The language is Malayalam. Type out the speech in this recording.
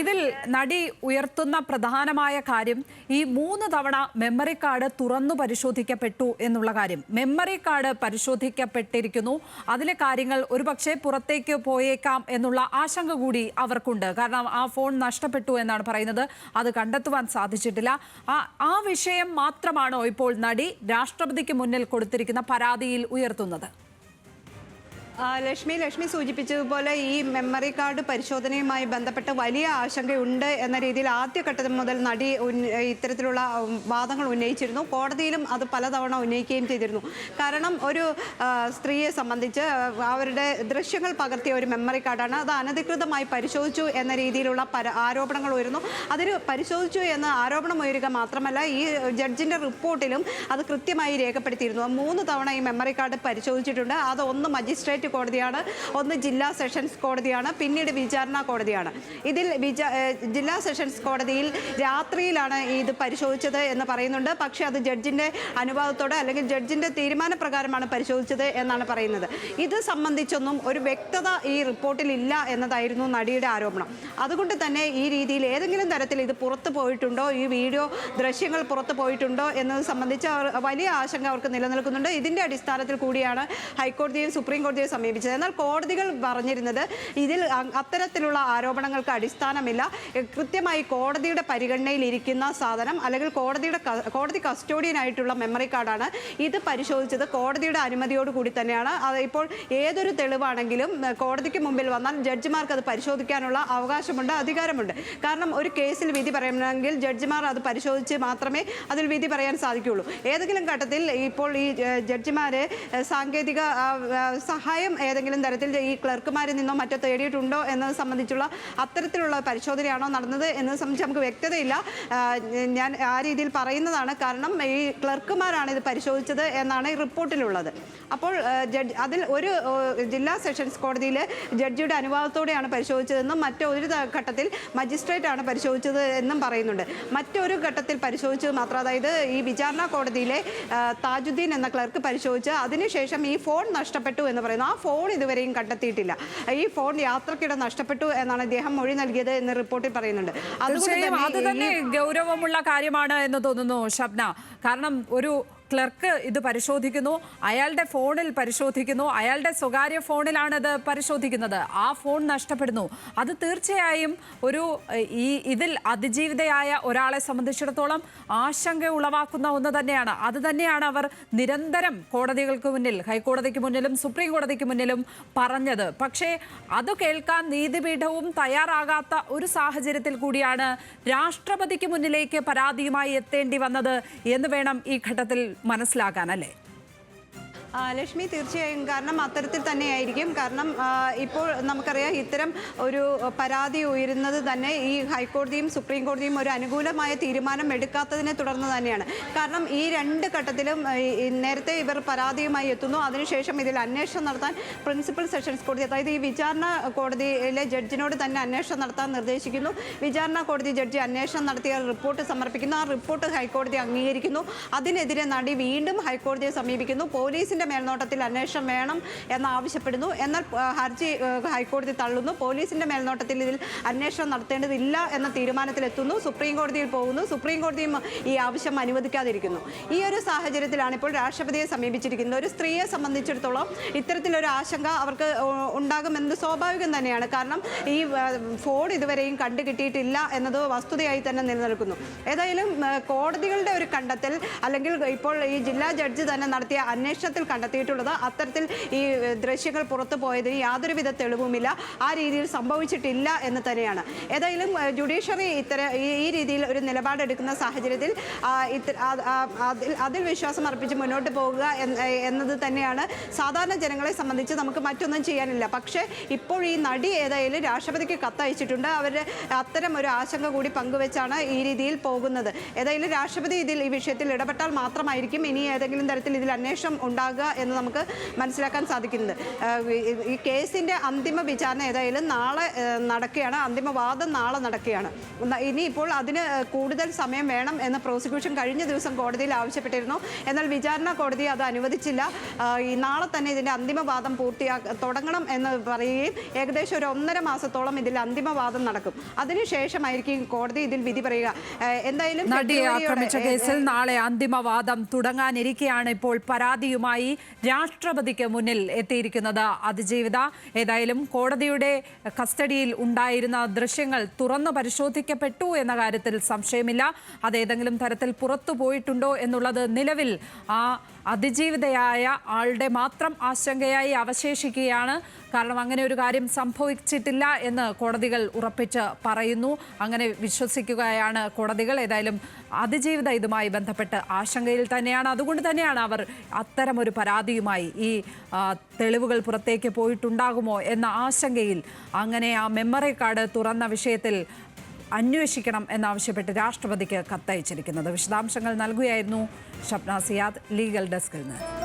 ഇതിൽ നടി ഉയർത്തുന്ന പ്രധാനമായ കാര്യം ഈ മൂന്ന് തവണ മെമ്മറി കാർഡ് തുറന്നു പരിശോധിക്കപ്പെട്ടു എന്നുള്ള കാര്യം. മെമ്മറി കാർഡ് പരിശോധിക്കപ്പെട്ടിരിക്കുന്നു. അതിലെ കാര്യങ്ങൾ ഒരുപക്ഷെ പുറത്തേക്ക് പോയേക്കാം എന്നുള്ള ആശങ്ക കൂടി അവർക്കുണ്ട്. കാരണം ആ ഫോൺ നഷ്ടപ്പെട്ടു എന്നാണ് പറയുന്നത്. അത് കണ്ടെത്തുവാൻ സാധിച്ചിട്ടില്ല. ആ വിഷയം മാത്രമാണോ ഇപ്പോൾ നടി രാഷ്ട്രപതിക്ക് മുന്നിൽ കൊടുത്തിരിക്കുന്ന പരാതിയിൽ ഉയർത്തുന്നത്? ലക്ഷ്മി ലക്ഷ്മി സൂചിപ്പിച്ചതുപോലെ ഈ മെമ്മറി കാർഡ് പരിശോധനയുമായി ബന്ധപ്പെട്ട് വലിയ ആശങ്കയുണ്ട് എന്ന രീതിയിൽ ആദ്യഘട്ടം മുതൽ നടി ഇത്തരത്തിലുള്ള വാദങ്ങൾ ഉന്നയിച്ചിരുന്നു. കോടതിയിലും അത് പലതവണ ഉന്നയിക്കുകയും ചെയ്തിരുന്നു. കാരണം ഒരു സ്ത്രീയെ സംബന്ധിച്ച് അവരുടെ ദൃശ്യങ്ങൾ പകർത്തിയ ഒരു മെമ്മറി കാർഡാണ് അത് അനധികൃതമായി പരിശോധിച്ചു എന്ന രീതിയിലുള്ള ആരോപണങ്ങൾ ഉയരുന്നു. അതിന് പരിശോധിച്ചു എന്ന ആരോപണം ഉയരുക മാത്രമല്ല ഈ ജഡ്ജിന്റെ റിപ്പോർട്ടിലും അത് കൃത്യമായി രേഖപ്പെടുത്തിയിരുന്നു. മൂന്ന് തവണ ഈ മെമ്മറി കാർഡ് പരിശോധിച്ചിട്ടുണ്ട്. അതൊന്ന് ഒന്ന് കോടതിയാണ്. ഒന്ന് ജില്ലാ സെഷൻസ് കോടതിയാണ്. പിന്നീട് വിചാരണ കോടതിയാണ്. ഇതിൽ ജില്ലാ സെഷൻസ് കോടതിയിൽ രാത്രിയിലാണ് ഇത് പരിശോധിച്ചത് എന്ന് പറയുന്നുണ്ട്. പക്ഷേ അത് ജഡ്ജിന്റെ അനുവാദത്തോടെ അല്ലെങ്കിൽ ജഡ്ജിന്റെ തീരുമാനപ്രകാരമാണ് പരിശോധിച്ചത് എന്നാണ് പറയുന്നത്. ഇത് സംബന്ധിച്ചൊന്നും ഒരു വ്യക്തത ഈ റിപ്പോർട്ടിൽ ഇല്ല എന്നതായിരുന്നു നടിയുടെ ആരോപണം. അതുകൊണ്ട് തന്നെ ഈ രീതിയിൽ ഏതെങ്കിലും തരത്തിൽ ഇത് പുറത്തു പോയിട്ടുണ്ടോ? ഈ വീഡിയോ ദൃശ്യങ്ങൾ പുറത്തു പോയിട്ടുണ്ടോ എന്നത് സംബന്ധിച്ച് വലിയ ആശങ്ക അവർക്ക് നിലനിൽക്കുന്നുണ്ട്. ഇതിന്റെ അടിസ്ഥാനത്തിൽ കൂടിയാണ് ഹൈക്കോടതിയും സുപ്രീം കോടതിയെ സമീപിച്ചത്. എന്നാൽ കോടതികൾ പറഞ്ഞിരുന്നത് ഇതിൽ അത്തരത്തിലുള്ള ആരോപണങ്ങൾക്ക് അടിസ്ഥാനമില്ല. കൃത്യമായി കോടതിയുടെ പരിഗണനയിൽ ഇരിക്കുന്ന സാധനം അല്ലെങ്കിൽ കോടതിയുടെ കോടതി കസ്റ്റോഡിയനായിട്ടുള്ള മെമ്മറി കാർഡാണ് ഇത് പരിശോധിച്ചത്. കോടതിയുടെ അനുമതിയോട് കൂടി തന്നെയാണ്. അത് ഇപ്പോൾ ഏതൊരു തെളിവാണെങ്കിലും കോടതിക്ക് മുമ്പിൽ വന്നാൽ ജഡ്ജിമാർക്ക് അത് പരിശോധിക്കാനുള്ള അവകാശമുണ്ട് അധികാരമുണ്ട്. കാരണം ഒരു കേസിൽ വിധി പറയണമെങ്കിൽ ജഡ്ജിമാർ അത് പരിശോധിച്ച് മാത്രമേ അതിൽ വിധി പറയാൻ സാധിക്കുകയുള്ളൂ ഏതെങ്കിലും ഘട്ടത്തിൽ ഇപ്പോൾ ഈ ജഡ്ജിമാരെ സാങ്കേതിക ആ, സഹായം ഏതെങ്കിലും തരത്തിൽ ഈ ക്ലർക്കുമാരിൽ നിന്നോ മറ്റോ തേടിയിട്ടുണ്ടോ എന്നത് സംബന്ധിച്ചുള്ള അത്തരത്തിലുള്ള പരിശോധനയാണോ നടന്നത് എന്നത് സംബന്ധിച്ച് നമുക്ക് വ്യക്തതയില്ല. ഞാൻ ആ രീതിയിൽ പറയുന്നതാണ്. കാരണം ഈ ക്ലർക്കുമാരാണ് ഇത് പരിശോധിച്ചത് എന്നാണ് ഈ റിപ്പോർട്ടിലുള്ളത്. അപ്പോൾ ജഡ്ജ് അതിൽ ഒരു ജില്ലാ സെഷൻസ് കോടതിയിൽ ജഡ്ജിയുടെ അനുവാദത്തോടെയാണ് പരിശോധിച്ചതെന്നും മറ്റൊരു ഘട്ടത്തിൽ മജിസ്ട്രേറ്റ് ആണ് പരിശോധിച്ചത് എന്നും പറയുന്നുണ്ട്. മറ്റൊരു ഘട്ടത്തിൽ പരിശോധിച്ചത് മാത്രം അതായത് ഈ വിചാരണ കോടതിയിലെ താജുദ്ദീൻ എന്ന ക്ലർക്ക് പരിശോധിച്ച് അതിനുശേഷം ഈ ഫോൺ നഷ്ടപ്പെട്ടു എന്ന് പറയുന്നു. ആ ഫോൺ ഇതുവരെയും കണ്ടെത്തിയിട്ടില്ല. ഈ ഫോൺ യാത്രക്കിടെ നഷ്ടപ്പെട്ടു എന്നാണ് ഇദ്ദേഹം മൊഴി നൽകിയത് എന്ന് റിപ്പോർട്ടിൽ പറയുന്നുണ്ട്. അതുകൊണ്ട് തന്നെ ഗൗരവമുള്ള കാര്യമാണ് എന്ന് തോന്നുന്നു ഷബ്ന. കാരണം ഒരു ക്ലർക്ക് ഇത് പരിശോധിക്കുന്നു. അയാളുടെ ഫോണിൽ പരിശോധിക്കുന്നു. അയാളുടെ സ്വകാര്യ ഫോണിലാണ് ഇത് പരിശോധിക്കുന്നത്. ആ ഫോൺ നഷ്ടപ്പെടുന്നു. അത് തീർച്ചയായും ഒരു ഈ ഇതിൽ അതിജീവിതയായ ഒരാളെ സംബന്ധിച്ചിടത്തോളം ആശങ്ക ഉളവാക്കുന്ന ഒന്ന് തന്നെയാണ്. അത് തന്നെയാണ് അവർ നിരന്തരം കോടതികൾക്ക് മുന്നിൽ ഹൈക്കോടതിക്ക് മുന്നിലും സുപ്രീം കോടതിക്ക് മുന്നിലും പറഞ്ഞത്. പക്ഷേ അത് കേൾക്കാൻ നീതിപീഠവും തയ്യാറാകാത്ത ഒരു സാഹചര്യത്തിൽ കൂടിയാണ് രാഷ്ട്രപതിക്ക് മുന്നിലേക്ക് പരാതിയുമായി എത്തേണ്ടി വന്നത് എന്ന് വേണം ഈ ഘട്ടത്തിൽ ആ, ലക്ഷ്മി തീർച്ചയായും കാരണം അത്തരത്തിൽ തന്നെയായിരിക്കും. കാരണം ഇപ്പോൾ നമുക്കറിയാം ഇത്തരം ഒരു പരാതി ഉയരുന്നത് തന്നെ ഈ ഹൈക്കോടതിയും സുപ്രീം കോടതിയും ഒരു അനുകൂലമായ തീരുമാനം എടുക്കാത്തതിനെ തുടർന്ന് തന്നെയാണ്. കാരണം ഈ രണ്ട് ഘട്ടത്തിലും നേരത്തെ ഇവർ പരാതിയുമായി എത്തുന്നു. അതിനുശേഷം ഇതിൽ അന്വേഷണം നടത്താൻ പ്രിൻസിപ്പൽ സെഷൻസ് കോടതി അതായത് ഈ വിചാരണ കോടതിയിലെ ജഡ്ജിനോട് തന്നെ അന്വേഷണം നടത്താൻ നിർദ്ദേശിക്കുന്നു. വിചാരണ കോടതി ജഡ്ജി അന്വേഷണം നടത്തിയ റിപ്പോർട്ട് സമർപ്പിക്കുന്നു. ആ റിപ്പോർട്ട് ഹൈക്കോടതി അംഗീകരിക്കുന്നു. അതിനെതിരെ നടി വീണ്ടും ഹൈക്കോടതിയെ സമീപിക്കുന്നു. പോലീസിന്റെ മേൽനോട്ടത്തിൽ അന്വേഷണം വേണം എന്നാവശ്യപ്പെടുന്നു എന്നാൽ ഹർജി ഹൈക്കോടതി തള്ളുന്നു. പോലീസിന്റെ മേൽനോട്ടത്തിൽ ഇതിൽ അന്വേഷണം നടത്തേണ്ടതില്ല എന്ന തീരുമാനത്തിലെത്തുന്നു. സുപ്രീം കോടതിയിൽ പോകുന്നു. സുപ്രീം കോടതിയും ഈ ആവശ്യം അനുവദിക്കാതിരിക്കുന്നു. ഈ ഒരു സാഹചര്യത്തിലാണ് ഇപ്പോൾ രാഷ്ട്രപതിയെ സമീപിച്ചിരിക്കുന്നത്. ഒരു സ്ത്രീയെ സംബന്ധിച്ചിടത്തോളം ഇത്തരത്തിലൊരു ആശങ്ക അവർക്ക് ഉണ്ടാകുമെന്നത് സ്വാഭാവികം തന്നെയാണ്. കാരണം ഈ ഫോൺ ഇതുവരെയും കണ്ടു കിട്ടിയിട്ടില്ല എന്നത് വസ്തുതയായി തന്നെ നിലനിൽക്കുന്നു. ഏതായാലും കോടതികളുടെ ഒരു കണ്ടെത്തൽ അല്ലെങ്കിൽ ഇപ്പോൾ ഈ ജില്ലാ ജഡ്ജി തന്നെ നടത്തിയ അന്വേഷണത്തിൽ കണ്ടെത്തിയിട്ടുള്ളത്. അത്തരത്തിൽ ഈ ദൃശ്യങ്ങൾ പുറത്തു പോയതിന് യാതൊരുവിധ തെളിവുമില്ല. ആ രീതിയിൽ സംഭവിച്ചിട്ടില്ല എന്ന് തന്നെയാണ്. ഏതായാലും ജുഡീഷ്യറി ഇത്തരം ഈ- രീതിയിൽ ഒരു നിലപാടെടുക്കുന്ന സാഹചര്യത്തിൽ അതിൽ വിശ്വാസം അർപ്പിച്ച് മുന്നോട്ട് പോകുക എന്ന് എന്നത് തന്നെയാണ്. സാധാരണ ജനങ്ങളെ സംബന്ധിച്ച് നമുക്ക് മറ്റൊന്നും ചെയ്യാനില്ല. പക്ഷേ ഇപ്പോൾ ഈ നടി ഏതായാലും രാഷ്ട്രപതിക്ക് കത്തയച്ചിട്ടുണ്ട്. അവർ അത്തരം ഒരു ആശങ്ക കൂടി പങ്കുവെച്ചാണ് ഈ രീതിയിൽ പോകുന്നത്. ഏതായാലും രാഷ്ട്രപതി ഇതിൽ ഈ വിഷയത്തിൽ ഇടപെട്ടാൽ മാത്രമായിരിക്കും ഇനി ഏതെങ്കിലും തരത്തിൽ ഇതിൽ അന്വേഷണം ഉണ്ടാകുക ഉണ്ടാകുക എന്ന് നമുക്ക് മനസ്സിലാക്കാൻ സാധിക്കുന്നത് ഈ- കേസിന്റെ അന്തിമ വിചാരണ ഏതായാലും നാളെ നടക്കുകയാണ്. അന്തിമ വാദം നാളെ നടക്കുകയാണ്. ഇനിയിപ്പോൾ അതിന് കൂടുതൽ സമയം വേണം എന്ന് പ്രോസിക്യൂഷൻ കഴിഞ്ഞ ദിവസം കോടതിയിൽ ആവശ്യപ്പെട്ടിരുന്നു. എന്നാൽ വിചാരണ കോടതി അത് അനുവദിച്ചില്ല. ഈ നാളെ തന്നെ ഇതിന്റെ അന്തിമ വാദം പൂർത്തിയാ തുടങ്ങണം എന്ന് പറയുകയും ഏകദേശം ഒരു ഒന്നര മാസത്തോളം ഇതിൽ അന്തിമ വാദം നടക്കും. അതിനുശേഷമായിരിക്കും കോടതി ഇതിൽ വിധി പറയുക. എന്തായാലും നടിയെ ആക്രമിച്ച കേസിൽ നാളെ അന്തിമവാദം തുടങ്ങാനിരിക്കെയാണ് ഇപ്പോൾ പരാതിയുമായി രാഷ്ട്രപതിക്ക് മുന്നിൽ എത്തിയിരിക്കുന്നത് അതിജീവിത. ഏതായാലും കോടതിയുടെ കസ്റ്റഡിയിൽ ഉണ്ടായിരുന്ന ദൃശ്യങ്ങൾ തുറന്നു പരിശോധിക്കപ്പെട്ടു എന്ന കാര്യത്തിൽ സംശയമില്ല. അത് ഏതെങ്കിലും തരത്തിൽ പുറത്തു പോയിട്ടുണ്ടോ എന്നുള്ളത് നിലവിൽ ആ അതിജീവിതയായ ആളുടെ മാത്രം ആശങ്കയായി അവശേഷിക്കുകയാണ്. കാരണം അങ്ങനെ ഒരു കാര്യം സംഭവിച്ചിട്ടില്ല എന്ന് കോടതികൾ ഉറപ്പിച്ച് പറയുന്നു. അങ്ങനെ വിശ്വസിക്കുകയാണ് കോടതികൾ. ഏതായാലും അതിജീവിത ഇതുമായി ബന്ധപ്പെട്ട് ആശങ്കയിൽ തന്നെയാണ്. അതുകൊണ്ട് തന്നെയാണ് അവർ അത്തരമൊരു പരാതിയുമായി ഈ തെളിവുകൾ പുറത്തേക്ക് പോയിട്ടുണ്ടാകുമോ എന്ന ആശങ്കയിൽ അങ്ങനെ ആ മെമ്മറി കാർഡ് തുറന്ന വിഷയത്തിൽ അന്വേഷിക്കണം എന്നാവശ്യപ്പെട്ട് രാഷ്ട്രപതിക്ക് കത്തയച്ചിരിക്കുന്നത്. വിശദാംശങ്ങൾ നൽകുകയായിരുന്നു ഷബ്ന സിയാദ് ലീഗൽ ഡെസ്കിൽ നിന്ന്.